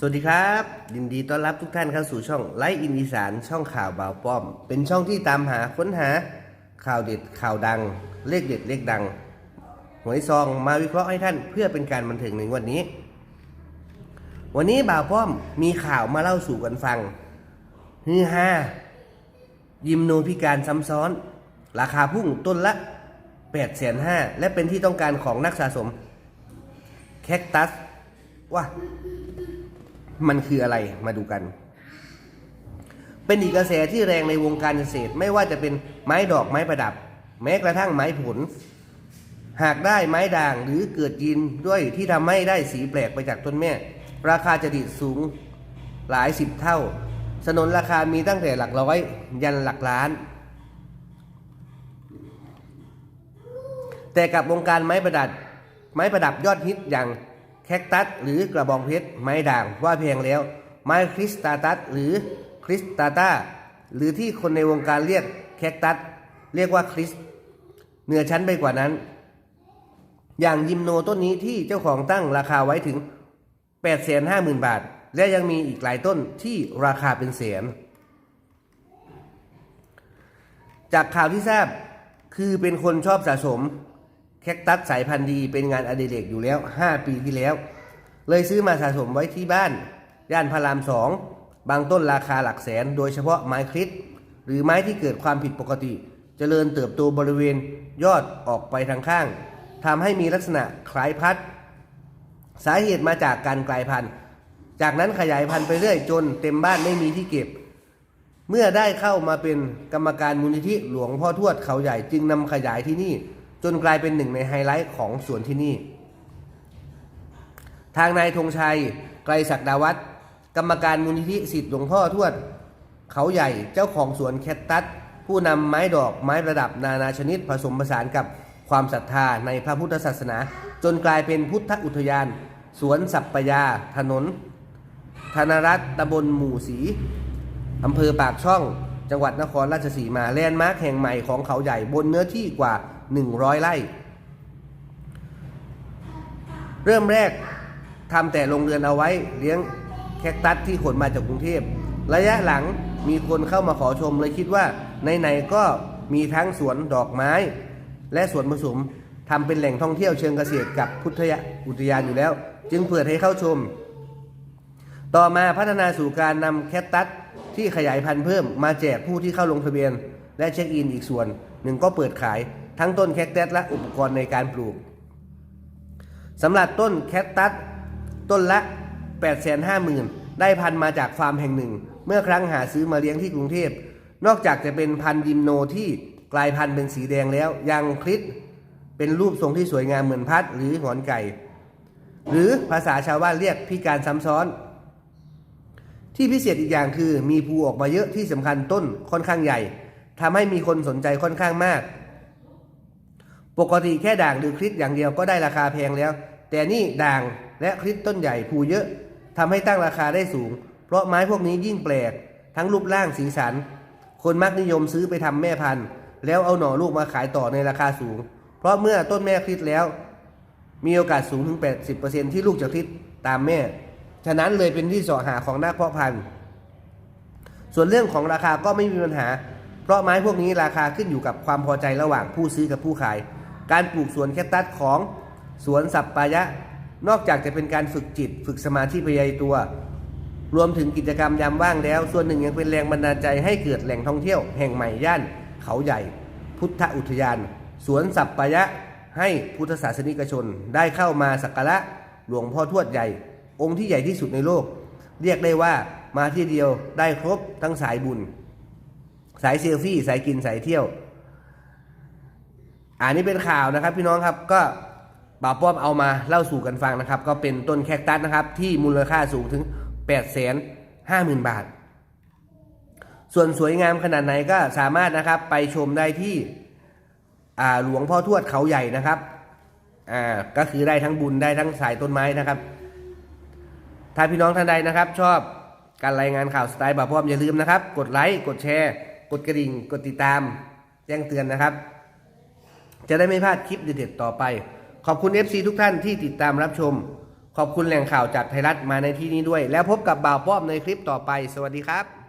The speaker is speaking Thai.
สวัสดีครับ ยินดีต้อนรับทุกท่านเข้าสู่ช่องไลฟ์อินอีสานช่องข่าวบ่าวป้อม เป็นช่องที่ตามหาค้นหาข่าวเด็ดข่าวดัง เลขเด็ดเลขดังหวยซองมาวิเคราะห์ให้ท่านเพื่อเป็นการบันเทิงในวันนี้ วันนี้บ่าวป้อมมีข่าวมาเล่าสู่กันฟังฮือฮายิมโนพิการซ้ำซ้อน ราคาพุ่งต้นละ8ปดแสนห้าและเป็นที่ต้องการของนักสะสม แคคตัสว่า มันคืออะไรมาดูกัน เป็นอีกกระแสที่แรงในวงการเกษตร ไม่ว่าจะเป็นไม้ดอกไม้ประดับ แม้กระทั่งไม้ผล หากได้ไม้ด่างหรือเกิดยีนด้วยที่ทำให้ได้สีแปลกไปจากต้นแม่ ราคาจะดีดสูงหลายสิบเท่า สนนราคามีตั้งแต่หลักร้อย ยันหลักล้าน แต่กับวงการไม้ประดับไม้ประดับยอดฮิตอย่าง แคคตัสหรือกระบองเพชรไม้ด่างว่าแพงแล้ว ไม้คริสตาตัสหรือคริสตาตาหรือที่คนในวงการเรียกแคคตัสเรียกว่าคริสเหนือชั้นไปกว่านั้น อย่างยิมโนต้นนี้ที่เจ้าของตั้งราคาไว้ถึง 850,000 บาท และยังมีอีกหลายต้นที่ราคาเป็นแสนจากข่าวที่ทราบคือเป็นคนชอบสะสม แคคตัสสายพันธุ์ดีเป็นงานอดิเรกอยู่แล้ว 5 ปีที่แล้ว เลยซื้อมาสะสมไว้ที่บ้าน ย่านพระรามสองบางต้นราคาหลักแสน โดยเฉพาะไม้คริสหรือไม้ที่เกิดความผิดปกติเจริญเติบโตบริเวณยอดออกไปทางข้างทำให้มีลักษณะคล้ายพัด สาเหตุมาจากการกลายพันธุ์ จากนั้นขยายพันธุ์ไปเรื่อยจนเต็มบ้านไม่มีที่เก็บ เมื่อได้เข้ามาเป็นกรรมการมูลนิธิหลวงพ่อทวดเขาใหญ่จึงนำขยายที่นี่ จนกลายเป็นหนึ่งในไฮไลท์ของสวนที่นี่ ทางนายธงชัย ไกรศักดาวัฒน์กรรมการมูลนิธิสิทธิ์หลวงพ่อทวด เขาใหญ่เจ้าของสวนแคตตัส ผู้นำไม้ดอกไม้ประดับนานาชนิดผสมผสานกับความศรัทธาในพระพุทธศาสนา จนกลายเป็นพุทธอุทยาน สวนสัปปยา ถนน ธนรัตน์ตำบลหมู่ศรีอำเภอปากช่อง จังหวัดนครราชสีมาแลนด์มาร์คแห่งใหม่ของเขาใหญ่บนเนื้อที่กว่า 100 ไร่ เริ่มแรกทำแต่โรงเรือนเอาไว้เลี้ยงแคคตัสที่ขนมาจากกรุงเทพ ระยะหลังมีคนเข้ามาขอชมเลยคิดว่าในๆก็มีทั้งสวนดอกไม้ และสวนผสมทำเป็นแหล่งท่องเที่ยวเชิงเกษตรกับพุทธอุทยานอยู่แล้ว จึงเปิดให้เข้าชม ต่อมาพัฒนาสู่การนำแคตตัสที่ขยายพันธุ์เพิ่มมาแจกผู้ที่เข้าลงทะเบียน และเช็คอินอีกส่วนหนึ่งก็เปิดขาย ทั้งต้นแคคตัสและอุปกรณ์ในการปลูกสำหรับต้นแคคตัสต้นละ 850,000 ได้พันธุ์มาจากฟาร์มแห่งหนึ่ง เมื่อครั้งหาซื้อมาเลี้ยงที่กรุงเทพ นอกจากจะเป็นพันธุ์ยิมโนที่กลายพันธุ์เป็นสีแดงแล้ว ยังคลิดเป็นรูปทรงที่สวยงามเหมือนพัดหรือหอนไก่ หรือภาษาชาวบ้านเรียกพิการซ้ำซ้อน ที่พิเศษอีกอย่างคือมีภูออกมาเยอะที่สำคัญต้นค่อนข้างใหญ่ทำให้มีคนสนใจค่อนข้างมาก ปกติแค่ด่างหรือคลิปอย่างเดียวก็ได้ราคาแพงแล้ว แต่นี่ด่างและคลิปต้นใหญ่ภูเยอะทำให้ตั้งราคาได้สูง เพราะไม้พวกนี้ยิ่งแปลก ทั้งรูปร่างสีสัน คนมักนิยมซื้อไปทำแม่พันธุ์ แล้วเอาหน่อลูกมาขายต่อในราคาสูง เพราะเมื่อต้นแม่คลิปแล้ว มีโอกาสสูงถึง 80%ที่ลูกจะคลิปตามแม่ ฉะนั้นเลยเป็นที่เสอหาของนักเพาะพันธุ์ ส่วนเรื่องของราคาก็ไม่มีปัญหา เพราะไม้พวกนี้ราคาขึ้นอยู่กับความพอใจระหว่างผู้ซื้อกับผู้ขาย การปลูกสวนแคคตัสของสวนสัปปายะ นอกจากจะเป็นการฝึกจิต ฝึกสมาธิพยายตัว รวมถึงกิจกรรมยามว่างแล้ว ส่วนหนึ่งยังเป็นแรงบันดาลใจให้เกิดแหล่งท่องเที่ยวแห่งใหม่ย่านเขาใหญ่ พุทธอุทยาน สวนสัปปายะให้พุทธศาสนิกชนได้เข้ามาสักการะหลวงพ่อทวดใหญ่ องค์ที่ใหญ่ที่สุดในโลก เรียกได้ว่ามาที่เดียวได้ครบทั้งสายบุญ สายเซลฟี่สายกินสายเที่ยว อันนี้เป็นข่าวนะครับพี่น้องครับก็บ่าวป้อมเอามาเล่าสู่กันฟังนะครับ ก็เป็นต้นแคคตัสนะครับ ที่มูลค่าสูงถึง8 5 0 0 0 0บาท ส่วนสวยงามขนาดไหนก็สามารถนะครับไปชมได้ที่หลวงพ่อทวดเขาใหญ่นะครับอ่าก็คือได้ทั้งบุญได้ทั้งสายต้นไม้นะครับ ถ้าพี่น้องท่านใดนะครับ ชอบการรายงานข่าวสไตล์บ่าวป้อมอย่าลืมนะครับ กดไลค์กดแชร์ กดกระดิ่ง กดติดตาม แจ้งเตือนนะครับ จะได้ไม่พลาดคลิปเด็ดๆต่อไป ขอบคุณ FC ทุกท่านที่ติดตามรับชม ขอบคุณแหล่งข่าวจากไทยรัฐมาในที่นี้ด้วย แล้วพบกับบ่าวป้อมในคลิปต่อไป สวัสดีครับ